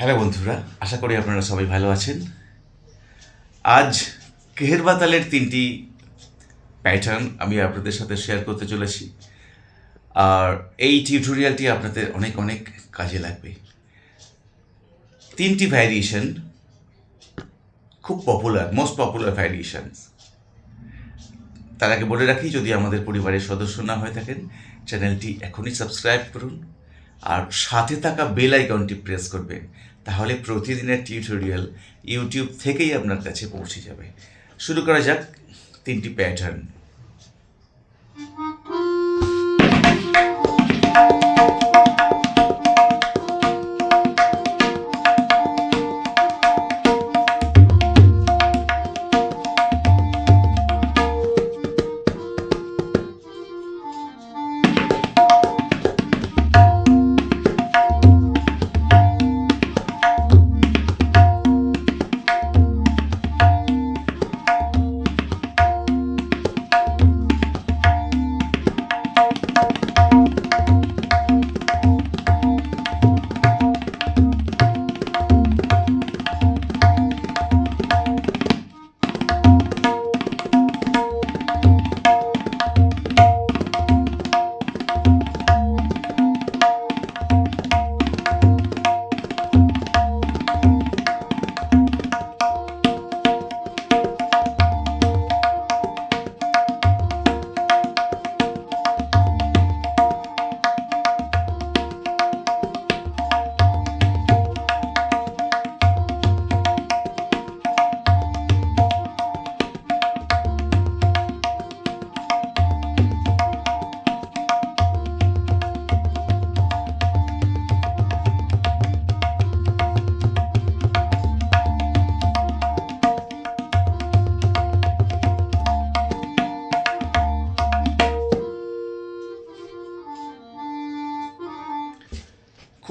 Hello বন্ধুরা, আশা করি আপনারা সবাই ভালো আছেন। আজ কেহের বাতালের তিনটি প্যাটার্ন আমি আপনাদের সাথে শেয়ার করতে চলেছি। আর এই টিউটোরিয়ালটি আপনাদের অনেক অনেক কাজে লাগবে। তিনটি ভ্যারিয়েশন খুব পপুলার মোস্ট পপুলার ভ্যারিয়েশনস তার আগে বলে রাখি, যদি আমাদের পরিবারের সদস্য না হয়ে থাকেন চ্যানেলটি এখনই সাবস্ক্রাইব করুন। আর সাথে থাকা বেল আইকনটি প্রেস করবেন। তাহলে প্রতিদিনের টিউটোরিয়াল ইউটিউব থেকেই আপনার কাছে পৌঁছে যাবে। শুরু করা যাক তিনটি প্যাটার্ন।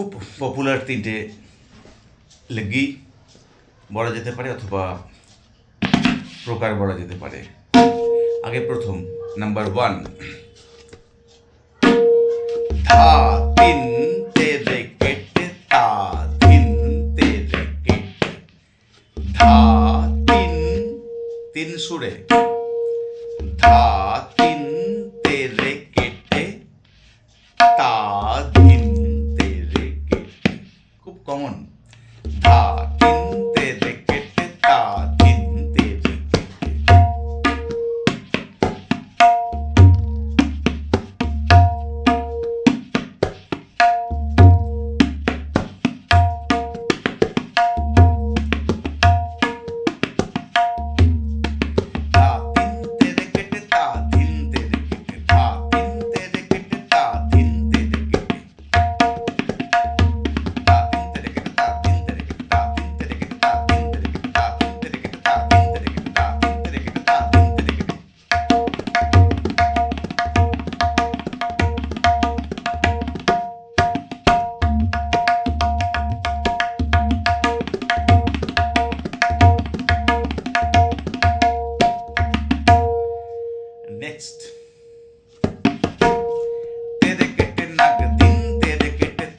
খুব পপুলার তিনটে লেগি বলা যেতে পারে অথবা প্রকার বলা যেতে পারে। আগে প্রথম নাম্বার ওয়ান ধা তিন তেরে কেটে তা ধিন তেরে কেটে ধা তিন তিন সুরে। ধা তিন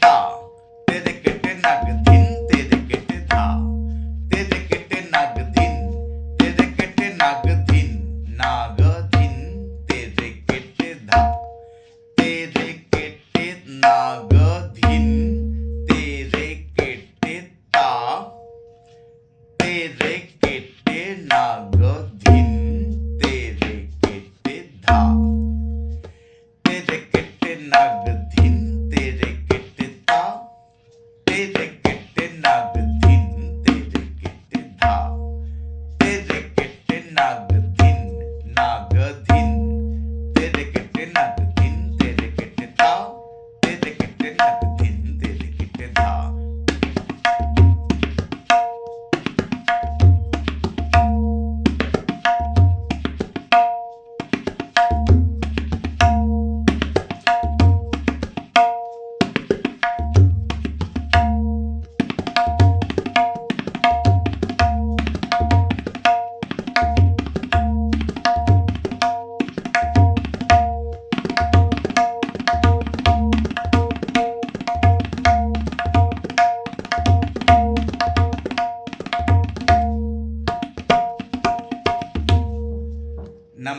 था। तेरे किटे नग दिन, तेरे किटे था। तेरे किटे नग दिन, तेरे किटे नग दिन, नाग दिन, तेरे किटे धा। तेरे किटे नाग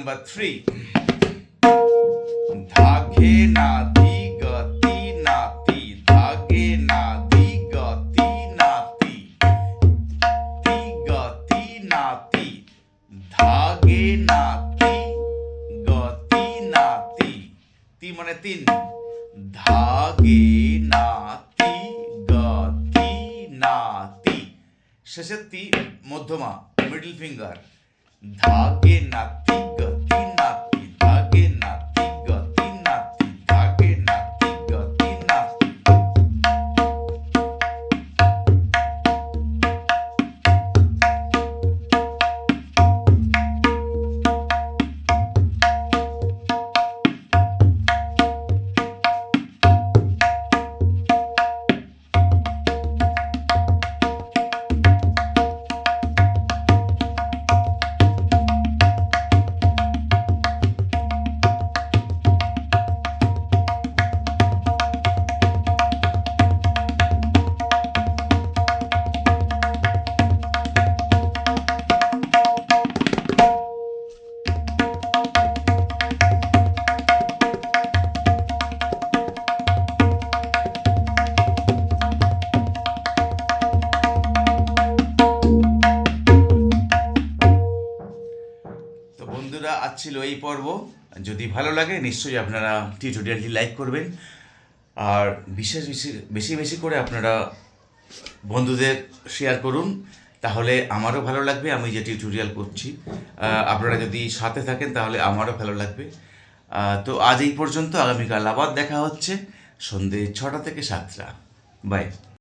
থ্রি ধাগে না দি গতি, নাতি। ধাগে না দি গতি, নাতি। তি গতি, নাতি। ধাগে নাতি গতি, নাতি। তি মানে তিন। ধাগে নাতি গতি, নাতি। শেষের তি মধ্যমা মিডল ফিঙ্গার ধাগে নাতি গতি বন্ধুরা, আজ ছিল এই পর্ব। যদি ভালো লাগে, নিশ্চয়ই আপনারা টিউটোরিয়ালটি লাইক করবেন। আর বিশেষ বেশি বেশি বেশি করে আপনারা বন্ধুদের শেয়ার করুন। তাহলে আমারও ভালো লাগবে, আমি যে টিউটোরিয়াল করছি। আপনারা যদি সাথে থাকেন, তাহলে আমারও ভালো লাগবে। তো আজ এই পর্যন্ত, আগামীকাল আবার দেখা হচ্ছে সন্ধে ছটা থেকে সাতটা। বাই।